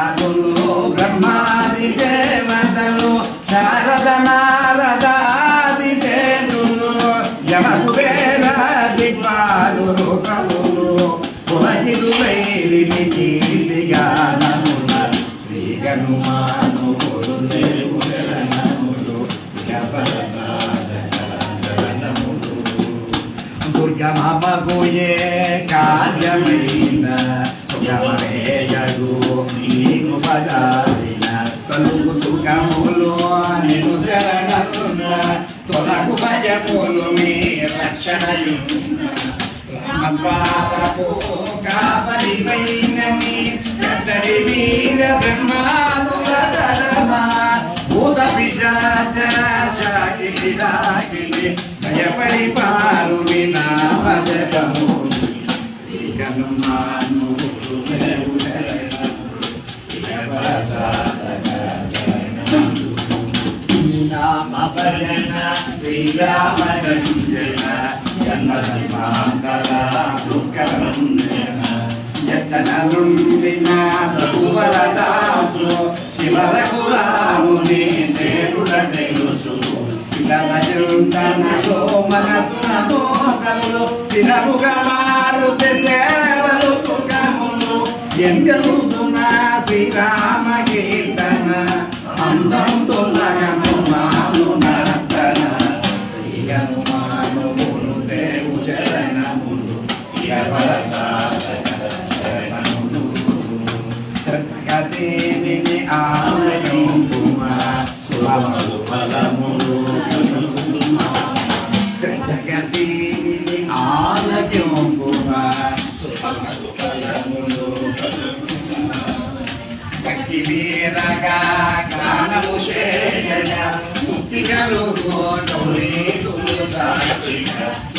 అదులు బ్రహ్మాది దేవతలు శారద నారదాది కవులు దుర్గమమగుయే నీకు పదారిన కలుగు సుఖములు నేను శరణున్న తొలకు భయములు మీ రామద్వారపు మీ కట్టడి వీర బ్రహ్మాదుల తరమా. భూత పిశాచ భయపడి పా శ్రీరామరంజన జన్మధర్మాంతర దుఃఖరంజన యతన ప్రభువరదాసు శివరఘురాముని చేరుడ తెలుసు ఇతరచింతనలో మనసున మోదలు తినముగా మారుతి సేవలు సుఖములు ఎంగలుతున్న శ్రీరామ కీర్తన అందం ఎవర సాధక సులభలు ఫలములు శ్రద్ధగతిని ఆలయం సులభలు ఫలములు భక్తి వీరగా గానము చేయన ముక్తి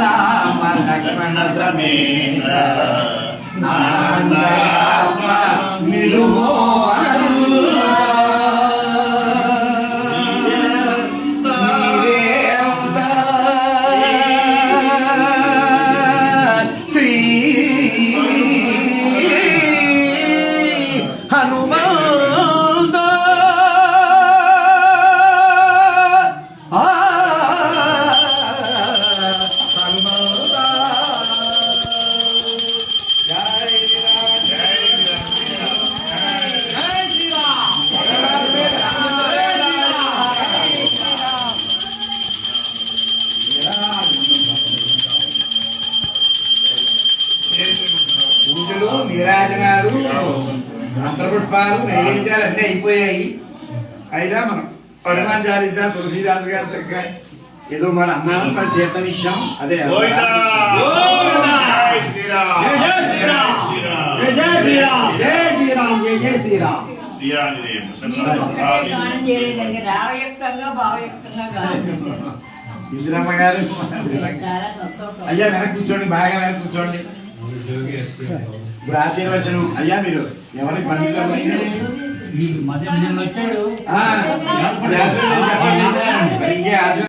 राम लक्ष्मण समेत పూజలు నీరాజనాలు మంత్రపుష్పాలు నైవేద్యాలు అన్నీ అయిపోయాయి. అయినా మనం హనుమాన్ చాలీసా తులసీదాస్ గారి దగ్గర ఏదో మన అన్నాన్ని మన చేతం ఇచ్చాం. అదే ఇందిరమ్మ గారు అయ్యా వెనక్కి కూర్చోండి బాగా వెనక్కి కూర్చోండి. రాత్రి వచ్చారు అయ్యా మీరు ఎవరికి పండుగ మధ్యాహ్నం